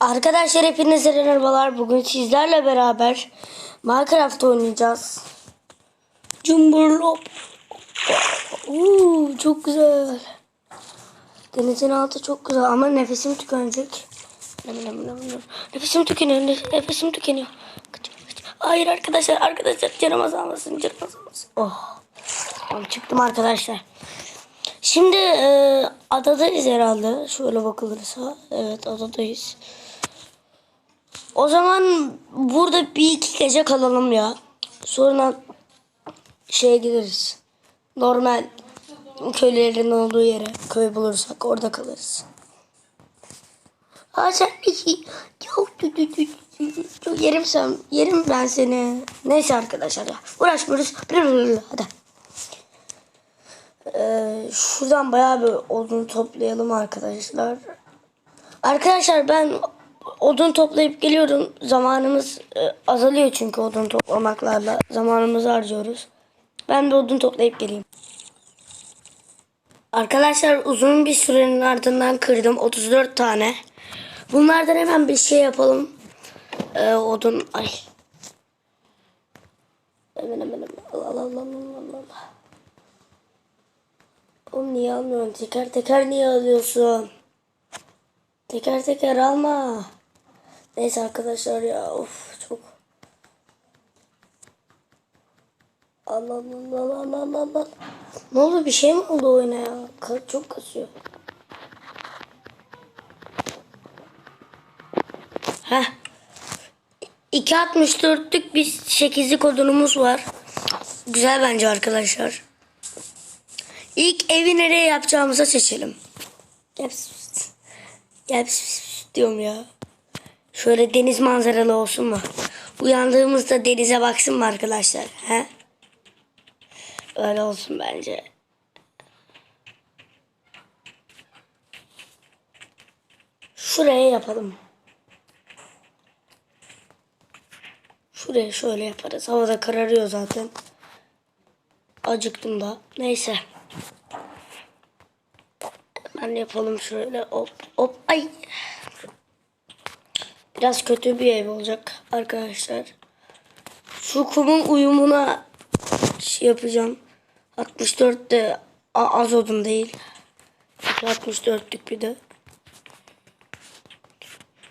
Arkadaşlar hepinize merhabalar. Bugün sizlerle beraber Minecraft oynayacağız. Cumburlop. Uuu çok güzel. Denizin altı çok güzel ama nefesim tükenecek. Nefesim tükeniyor. nef- Nefesim tükeniyor. Hayır arkadaşlar arkadaşlar canım azalmasın canım azalmasın. Oh. Tamam çıktım arkadaşlar. Şimdi e, adadayız herhalde. Şöyle bakılırsa. Evet adadayız. O zaman burada bir iki gece kalalım ya. Sonra şeye gideriz. Normal köylerin olduğu yere köy bulursak orada kalırız. Aa sen Yok çok yerim sen yerim ben seni. Neyse arkadaşlar ya uğraşmıyoruz. Hadi. Ee, şuradan bayağı bir odun toplayalım arkadaşlar. Arkadaşlar ben odun toplayıp geliyorum. Zamanımız e, azalıyor çünkü odun toplamaklarla zamanımızı harcıyoruz. Ben de odun toplayıp geleyim. Arkadaşlar uzun bir sürenin ardından kırdım 34 tane. Bunlardan hemen bir şey yapalım. Ee, odun ay. Hemen hemen. Allah Allah Allah Allah Allah. Oğlum niye almıyorsun? Teker teker niye alıyorsun? Teker teker alma. Neyse arkadaşlar ya of çok. Allah Allah Allah Allah Allah Allah. Ne oldu bir şey mi oldu oyuna ya? Çok kasıyor. Heh. 2.64'lük bir 8'lik odunumuz var. Güzel bence arkadaşlar. İlk evi nereye yapacağımıza seçelim. Gel. Gel diyorum ya. Şöyle deniz manzaralı olsun mu? Uyandığımızda denize baksın mı arkadaşlar? He? Öyle olsun bence. Şuraya yapalım. Şuraya şöyle yaparız. Havada kararıyor zaten. Acıktım da. Neyse. Hemen yapalım şöyle. Hop hop. Ay. Biraz kötü bir ev olacak arkadaşlar. Şu kumun uyumuna şey yapacağım. 64 de az odun değil. 64'lük bir de.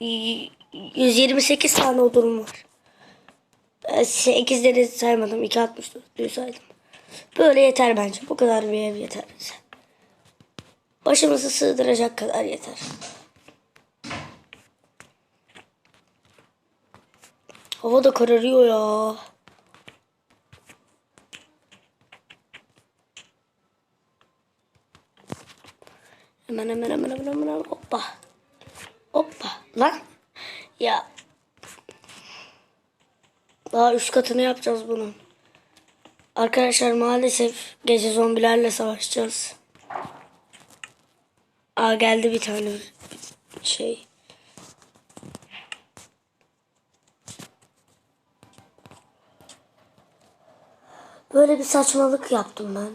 Y- 128 tane odunum var. 8'leri saymadım. 2.64'lüğü saydım. Böyle yeter bence. Bu kadar bir ev yeter bize. Başımızı sığdıracak kadar yeter. Hava da kararıyor ya. Hemen hemen hemen hemen hemen hoppa. Hoppa lan. Ya. Daha üst katını yapacağız bunun. Arkadaşlar maalesef gece zombilerle savaşacağız. Aa geldi bir tane şey. Böyle bir saçmalık yaptım ben.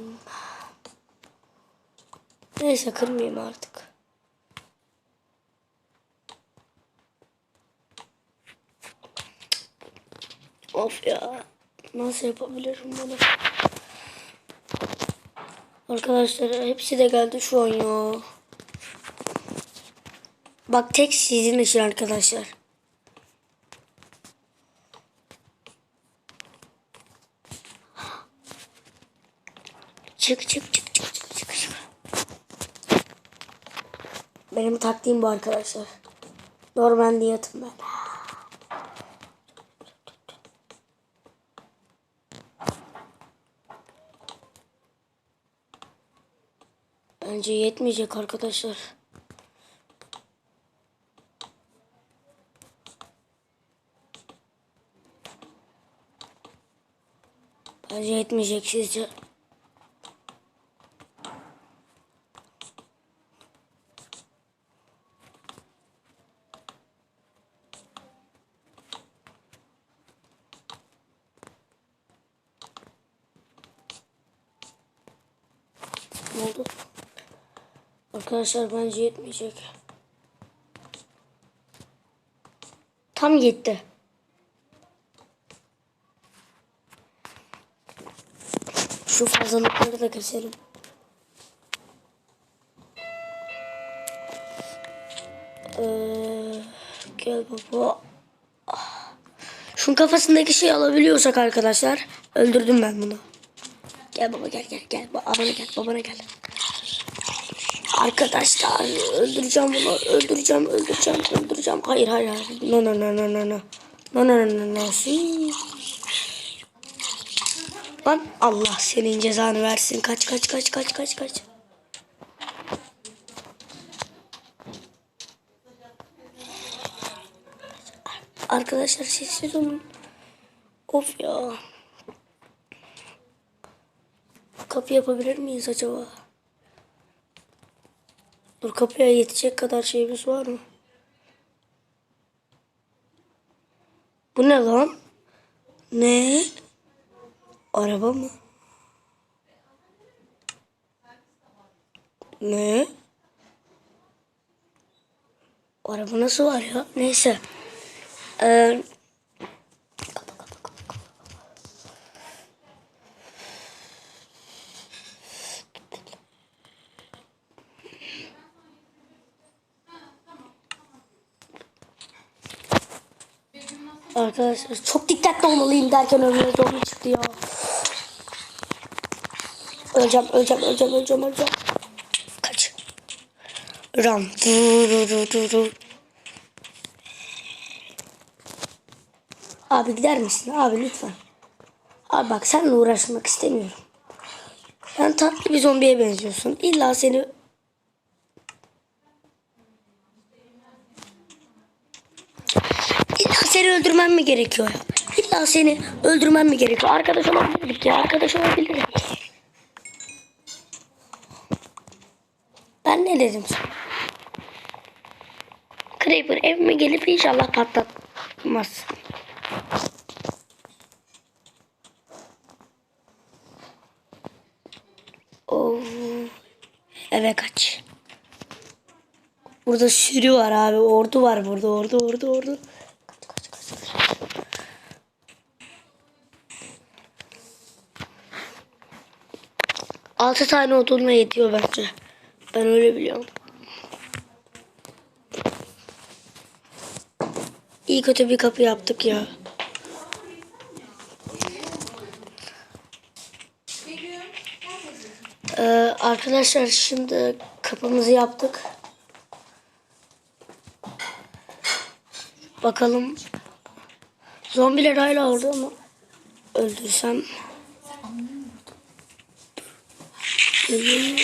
Neyse kırmayayım artık. Of ya. Nasıl yapabilirim bunu? Arkadaşlar hepsi de geldi şu an ya. Bak tek sizin için arkadaşlar. Çık çık çık çık çık çık. Benim taktiğim bu arkadaşlar. Normalde yatım ben. Bence yetmeyecek arkadaşlar. Bence yetmeyecek sizce. Ne oldu? Arkadaşlar bence yetmeyecek. Tam gitti. Şu fazlalıkları da keselim. Ee, gel baba. Şunun kafasındaki şeyi alabiliyorsak arkadaşlar. Öldürdüm ben bunu. Gel baba gel gel gel. Babana gel babana gel. Arkadaşlar öldüreceğim bunu. Öldüreceğim öldüreceğim öldüreceğim. Hayır hayır hayır. No no no no no no. No no no no no. Lan Allah senin cezanı versin. Kaç kaç kaç kaç kaç kaç. Arkadaşlar sessiz olun. Of ya. Kapı yapabilir miyiz acaba? Dur kapıya yetecek kadar şeyimiz var mı? Bu ne lan? Ne? Araba mı? Ne? Araba nasıl var ya? Neyse. Ee, Arkadaşlar çok dikkatli olmalıyım derken önüme doğru çıktı ya. Öleceğim, öleceğim, öleceğim, öleceğim, öleceğim. Kaç. Ram. Abi gider misin? Abi lütfen. Abi bak seninle uğraşmak istemiyorum. Sen tatlı bir zombiye benziyorsun. İlla seni İlla seni öldürmem mi gerekiyor? İlla seni öldürmem mi gerekiyor? Arkadaş olabilirdik ya. Arkadaş olabilirdik. Ben ne dedim sana? Creeper evime gelip inşallah patlatmaz. Oh. Eve kaç. Burada sürü var abi. Ordu var burada. Ordu ordu ordu. 6 tane odunla yetiyor bence. Ben öyle biliyorum. İyi kötü bir kapı yaptık ya. Ee, arkadaşlar şimdi kapımızı yaptık. Bakalım. Zombiler hala orada ama öldürsem... Ee,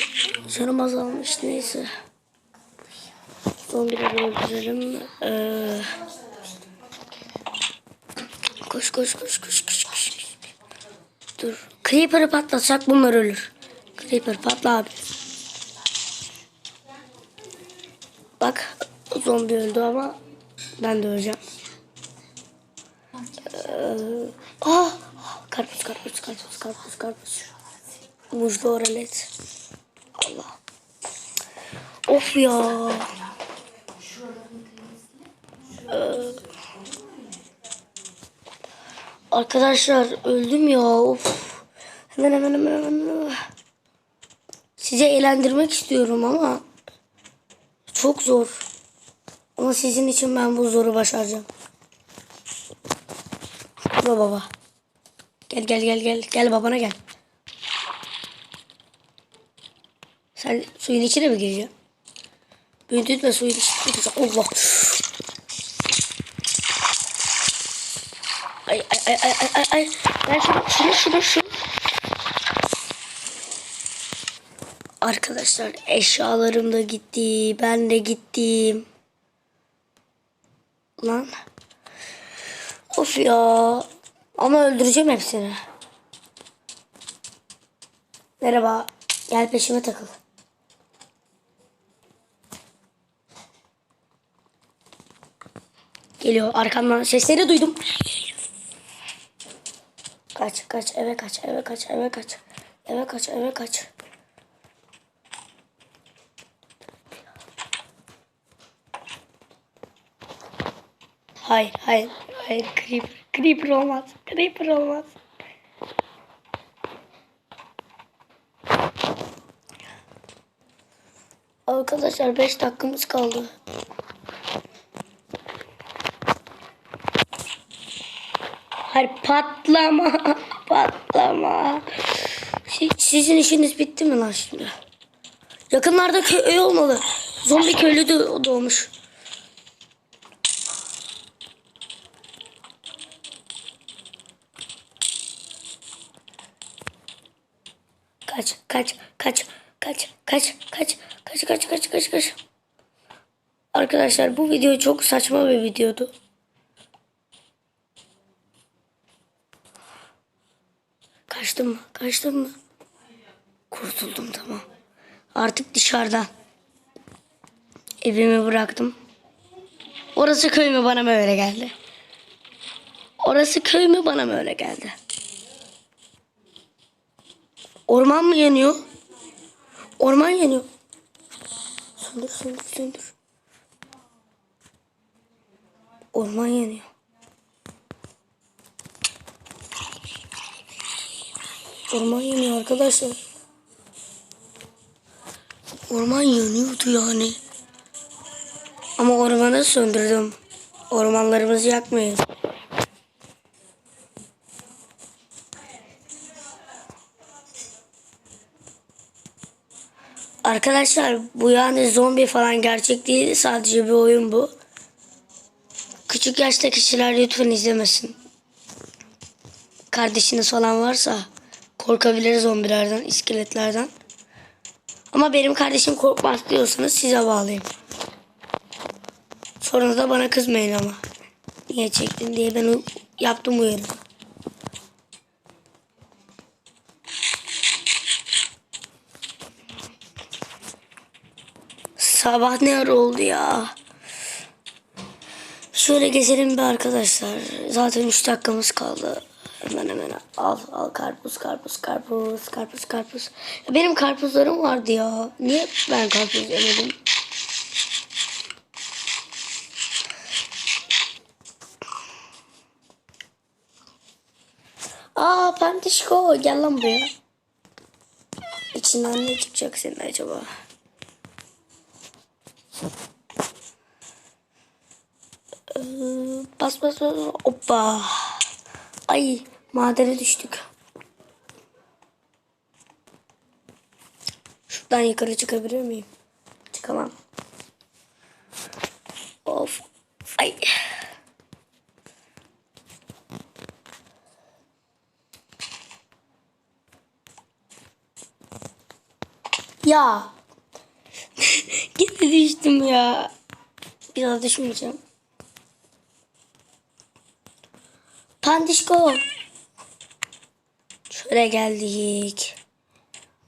Canım azalmış neyse. Zombileri öldürelim. Ee, koş koş koş koş koş koş. Dur. Creeper'ı patlatsak bunlar ölür. Creeper patla abi. Bak zombi öldü ama ben de öleceğim. Ee, ah, karpuz karpuz karpuz karpuz karpuz. Muzlu oralet. Allah. Of ya. Ee, arkadaşlar öldüm ya. Of. Hemen hemen hemen hemen. Size eğlendirmek istiyorum ama çok zor. Ama sizin için ben bu zoru başaracağım. Baba baba. Gel gel gel gel. Gel babana gel. Sen suyun içine mi gireceksin? Büyütme suyun içine gireceksin. Allah. Ay ay ay ay ay ay. Ben şunu şunu şunu şunu. Arkadaşlar eşyalarım da gitti. Ben de gittim. Lan. Of ya. Ama öldüreceğim hepsini. Merhaba. Gel peşime takıl. Geliyor arkamdan sesleri duydum. Kaç kaç eve kaç eve kaç eve kaç. Eve kaç eve kaç. Hayır, hayır, hayır. Creeper, creeper olmaz. Creeper olmaz. Arkadaşlar 5 dakikamız kaldı. Hayır patlama. patlama. Si- Sizin işiniz bitti mi lan şimdi? Yakınlarda köy olmalı. Zombi köylü de doğmuş. Kaç, kaç, kaç, kaç, kaç, kaç, kaç, kaç, kaç, kaç, kaç. Arkadaşlar bu video çok saçma bir videodu. Kaçtım mı? Kaçtım mı? Kurtuldum tamam. Artık dışarıda. Evimi bıraktım. Orası köy mü bana mı öyle geldi? Orası köy mü bana mı öyle geldi? Orman mı yanıyor? Orman yanıyor. Söndür söndür söndür. Orman yanıyor. Orman yanıyor arkadaşlar. Orman yanıyordu yani. Ama ormanı söndürdüm. Ormanlarımızı yakmayın. Arkadaşlar bu yani zombi falan gerçek değil. Sadece bir oyun bu. Küçük yaşta kişiler lütfen izlemesin. Kardeşiniz falan varsa korkabilir zombilerden, iskeletlerden. Ama benim kardeşim korkmaz diyorsanız size bağlayayım. Sonra da bana kızmayın ama. Niye çektin diye ben yaptım uyarı. Sabah ne ara oldu ya? Şöyle gezelim bir arkadaşlar. Zaten 3 dakikamız kaldı. Hemen hemen al al karpuz karpuz karpuz karpuz karpuz. Benim karpuzlarım vardı ya. Niye ben karpuz yemedim? Aa Pantişko gel lan buraya. İçinden ne çıkacak senin acaba? Ee, bas bas bas. Hoppa. Ay madene düştük. Şuradan yukarı çıkabilir miyim? Çıkamam. Of. Ay. Ya. Gene düştüm ya. Biraz düşmeyeceğim. Pandişko. Şöyle geldik.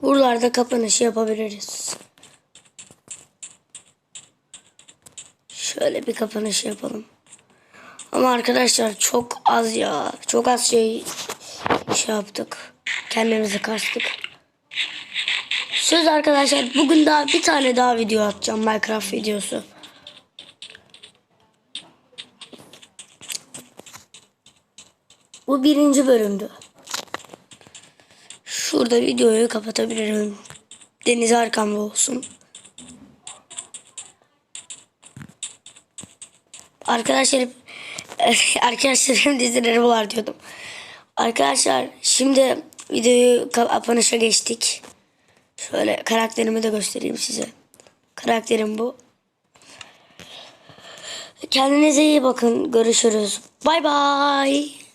Buralarda kapanışı yapabiliriz. Şöyle bir kapanış yapalım. Ama arkadaşlar çok az ya. Çok az şey şey yaptık. Kendimizi kastık. Söz arkadaşlar bugün daha bir tane daha video atacağım Minecraft videosu. Bu birinci bölümdü. Şurada videoyu kapatabilirim. Deniz arkamda olsun. Arkadaşlarım arkadaşlarım dizileri var diyordum. Arkadaşlar şimdi videoyu kapanışa geçtik. Şöyle karakterimi de göstereyim size. Karakterim bu. Kendinize iyi bakın. Görüşürüz. Bay bay.